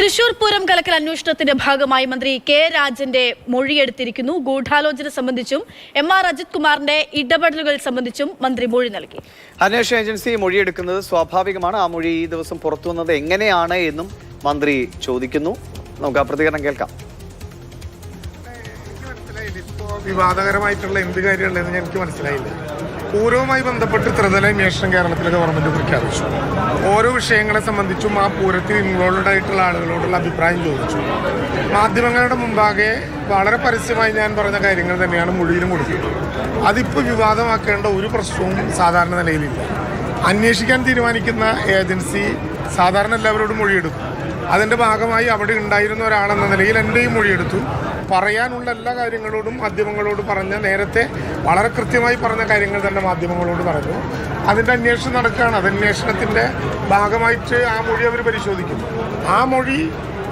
തൃശൂർ പൂരം കലക്കൽ അന്വേഷണത്തിന്റെ ഭാഗമായി മന്ത്രി കെ രാജന്റെ മൊഴിയെടുത്തിരിക്കുന്നു. ഗൂഢാലോചന സംബന്ധിച്ചും എം ആർ അജിത് കുമാറിന്റെ ഇടപെടലുകൾ സംബന്ധിച്ചും മന്ത്രി മൊഴി നൽകി. അന്വേഷണ ഏജൻസി മൊഴിയെടുക്കുന്നത് സ്വാഭാവികമാണ്. ആ മൊഴി ഈ ദിവസം പുറത്തു വന്നത് എങ്ങനെയാണ് എന്നും മന്ത്രി ചോദിക്കുന്നു. നമുക്ക് ആ പ്രതികരണം കേൾക്കാം. എനിക്ക് മനസ്സിലായില്ല. ഇപ്പോ വിവാദകരമായിട്ടുള്ള എന്ത് കാര്യമുള്ളതെന്ന് എനിക്ക് മനസ്സിലായില്ല. പൂരവുമായി ബന്ധപ്പെട്ട് ത്രിതല അന്വേഷണം കേരളത്തിലെ ഗവൺമെന്റ് പ്രഖ്യാപിച്ചു ഓരോ വിഷയങ്ങളെ സംബന്ധിച്ചും ആ പൂരത്തിൽ ഇൻവോൾവ് ആയിട്ടുള്ള ആളുകളോടുള്ള അഭിപ്രായം ചോദിച്ചു. മാധ്യമങ്ങളുടെ മുമ്പാകെ വളരെ പരസ്യമായി ഞാൻ പറഞ്ഞ കാര്യങ്ങൾ തന്നെയാണ് മൊഴിയിലും കൊടുക്കുന്നത്. അതിപ്പോൾ വിവാദമാക്കേണ്ട ഒരു പ്രശ്നവും സാധാരണ നിലയിലില്ല. അന്വേഷിക്കാൻ തീരുമാനിക്കുന്ന ഏജൻസി സാധാരണ എല്ലാവരോടും മൊഴിയെടുക്കും. അതിന്റെ ഭാഗമായി അവിടെ ഉണ്ടായിരുന്ന ഒരാളെന്ന നിലയിൽ എന്റെയും മൊഴിയെടുത്തു. പറയാനുള്ള എല്ലാ കാര്യങ്ങളോടും മാധ്യമങ്ങളോട് പറഞ്ഞ നേരത്തെ വളരെ കൃത്യമായി പറഞ്ഞ കാര്യങ്ങൾ തന്നെ മാധ്യമങ്ങളോട് പറഞ്ഞു. അതിന്റെ അന്വേഷണം നടക്കുകയാണ്. അത് അന്വേഷണത്തിന്റെ ഭാഗമായിട്ട് ആ മൊഴി അവർ പരിശോധിക്കും ആ മൊഴി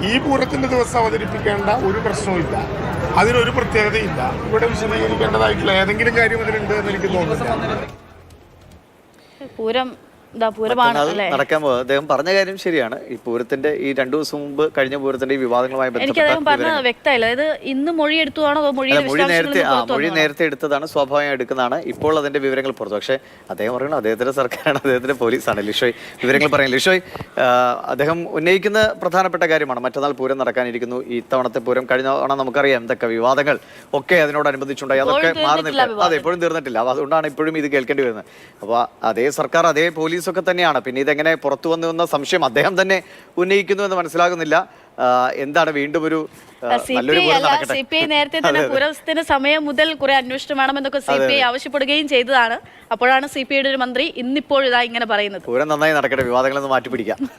ഈ പൂരത്തിന്റെ ദിവസം അവതരിപ്പിക്കേണ്ട ഒരു പ്രശ്നവുമില്ല. അതിനൊരു പ്രത്യേകതയില്ല. ഇവിടെ വിശദീകരിക്കേണ്ടതായിട്ടുള്ള ഏതെങ്കിലും കാര്യം അതിലുണ്ട് എന്ന് എനിക്ക് തോന്നുന്നില്ല. പൂരം നടക്കാൻ പോകുന്നത് അദ്ദേഹം പറഞ്ഞ കാര്യം ശരിയാണ്. ഈ പൂരത്തിന്റെ ഈ രണ്ടു ദിവസം മുമ്പ് കഴിഞ്ഞ പൂരത്തിന്റെ ഈ വിവാദങ്ങളുമായി എനിക്ക് അദ്ദേഹം വ്യക്തമായില്ല. അതായത് ഇന്ന് മൊഴി എടുത്തതാണോ നേരത്തെ ആ മൊഴി നേരത്തെ എടുത്തതാണ്. സ്വാഭാവികം എടുക്കുന്നതാണ്. ഇപ്പോൾ അതിന്റെ വിവരങ്ങൾ പുറത്തു. പക്ഷേ അദ്ദേഹം പറയുന്നത് അദ്ദേഹത്തിന്റെ സർക്കാരാണ് അദ്ദേഹത്തിന്റെ പോലീസാണ്. ലിഷോയ് വിവരങ്ങൾ പറയാം ലിഷോയ് അദ്ദേഹം ഉന്നയിക്കുന്ന പ്രധാനപ്പെട്ട കാര്യമാണ്. മറ്റന്നാൾ പൂരം നടക്കാനിരിക്കുന്നു. ഈ തവണത്തെ പൂരം കഴിഞ്ഞ തവണ നമുക്കറിയാം എന്തൊക്കെ വിവാദങ്ങൾ ഒക്കെ അതിനോടനുബന്ധിച്ചുണ്ടായി. അതൊക്കെ മാറുന്നില്ല അതെ ഇപ്പോഴും തീർന്നിട്ടില്ല. അതുകൊണ്ടാണ് ഇപ്പോഴും ഇത് കേൾക്കേണ്ടി വരുന്നത്. അപ്പോൾ അതേ സർക്കാർ അതേ പോലീസൊക്കെ തന്നെയാണ്. പിന്നെ ഇതെങ്ങനെ പുറത്തു വന്നു എന്ന സംശയം അദ്ദേഹം തന്നെ ഉന്നയിക്കുന്നു എന്ന് മനസ്സിലാകുന്നില്ല. എന്താണ് വീണ്ടും ഒരു സി പി ഐ അല്ല നടക്കട്ടെ? സി പി ഐ നേരത്തെ തന്നെ പൂരത്തിന് സമയം മുതൽ കുറെ അന്വേഷണം വേണമെന്നൊക്കെ സി പി ഐ ആവശ്യപ്പെടുകയും ചെയ്തതാണ്. അപ്പോഴാണ് സി പി ഐയുടെ ഒരു മന്ത്രി ഇന്നിപ്പോൾ ഇതാ ഇങ്ങനെ പറയുന്നത്. പൂരം നന്നായി നടക്കട്ടെ വിവാദങ്ങളൊന്നും മാറ്റി പിടിക്കാം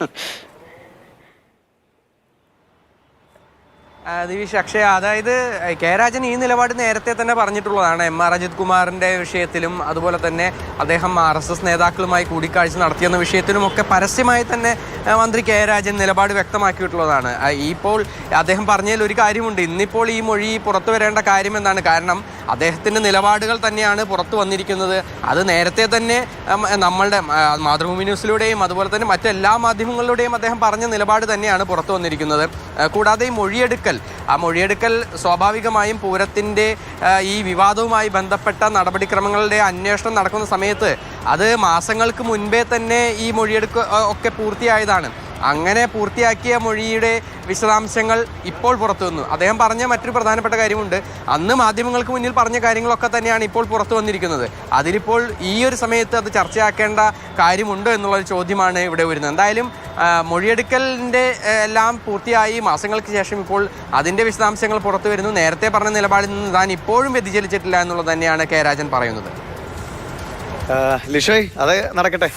ആ, ദിവിഷ് അക്ഷയ അതായത് കെ രാജൻ ഈ നിലപാട് നേരത്തെ തന്നെ പറഞ്ഞിട്ടുള്ളതാണ്. എം ആർ അജിത് കുമാറിന്റെ വിഷയത്തിലും അതുപോലെ തന്നെ അദ്ദേഹം ആർ എസ് എസ് നേതാക്കളുമായി കൂടിക്കാഴ്ച നടത്തിയെന്ന വിഷയത്തിലും ഒക്കെ പരസ്യമായി തന്നെ മന്ത്രി കെ രാജൻ നിലപാട് വ്യക്തമാക്കിയിട്ടുള്ളതാണ്. ഇപ്പോൾ അദ്ദേഹം പറഞ്ഞതിൽ ഒരു കാര്യമുണ്ട്. ഇന്നിപ്പോൾ ഈ മൊഴി പുറത്തു വരേണ്ട കാര്യം എന്താണ്? കാരണം അദ്ദേഹത്തിന്റെ നിലപാടുകൾ തന്നെയാണ് പുറത്തു വന്നിരിക്കുന്നത്. അത് നേരത്തെ തന്നെ നമ്മളുടെ മാതൃഭൂമി ന്യൂസിലൂടെയും അതുപോലെ തന്നെ മറ്റെല്ലാ മാധ്യമങ്ങളിലൂടെയും അദ്ദേഹം പറഞ്ഞ നിലപാട് തന്നെയാണ് പുറത്തു വന്നിരിക്കുന്നത്. കൂടാതെ ഈ മൊഴിയെടുക്കൽ ആ മൊഴിയെടുക്കൽ സ്വാഭാവികമായും പൂരത്തിന്റെ ഈ വിവാദവുമായി ബന്ധപ്പെട്ട നടപടിക്രമങ്ങളുടെ അന്വേഷണം നടക്കുന്ന സമയത്ത് അത് മാസങ്ങൾക്ക് മുൻപേ തന്നെ ഈ മൊഴിയെടുക്ക ഒക്കെ പൂർത്തിയായതാണ്. അങ്ങനെ പൂർത്തിയാക്കിയ മൊഴിയുടെ വിശദാംശങ്ങൾ ഇപ്പോൾ പുറത്തു വന്നു. അദ്ദേഹം പറഞ്ഞ മറ്റൊരു പ്രധാനപ്പെട്ട കാര്യമുണ്ട്. അന്ന് മാധ്യമങ്ങൾക്ക് മുന്നിൽ പറഞ്ഞ കാര്യങ്ങളൊക്കെ തന്നെയാണ് ഇപ്പോൾ പുറത്തു വന്നിരിക്കുന്നത്. അതിലിപ്പോൾ ഈ ഒരു സമയത്ത് അത് ചർച്ചയാക്കേണ്ട കാര്യമുണ്ടോ എന്നുള്ളൊരു ചോദ്യമാണ് ഇവിടെ വരുന്നത് എന്തായാലും മൊഴിയെടുക്കലിന്റെ എല്ലാം പൂർത്തിയായി. മാസങ്ങൾക്ക് ശേഷം ഇപ്പോൾ അതിന്റെ വിശദാംശങ്ങൾ പുറത്തു വരുന്നു. നേരത്തെ പറഞ്ഞ നിലപാടിൽ നിന്ന് താൻ ഇപ്പോഴും വ്യതിചലിച്ചിട്ടില്ല എന്നുള്ളത് തന്നെയാണ് കെ രാജൻ പറയുന്നത്. ലിഷോയ് അത് നടക്കട്ടെ.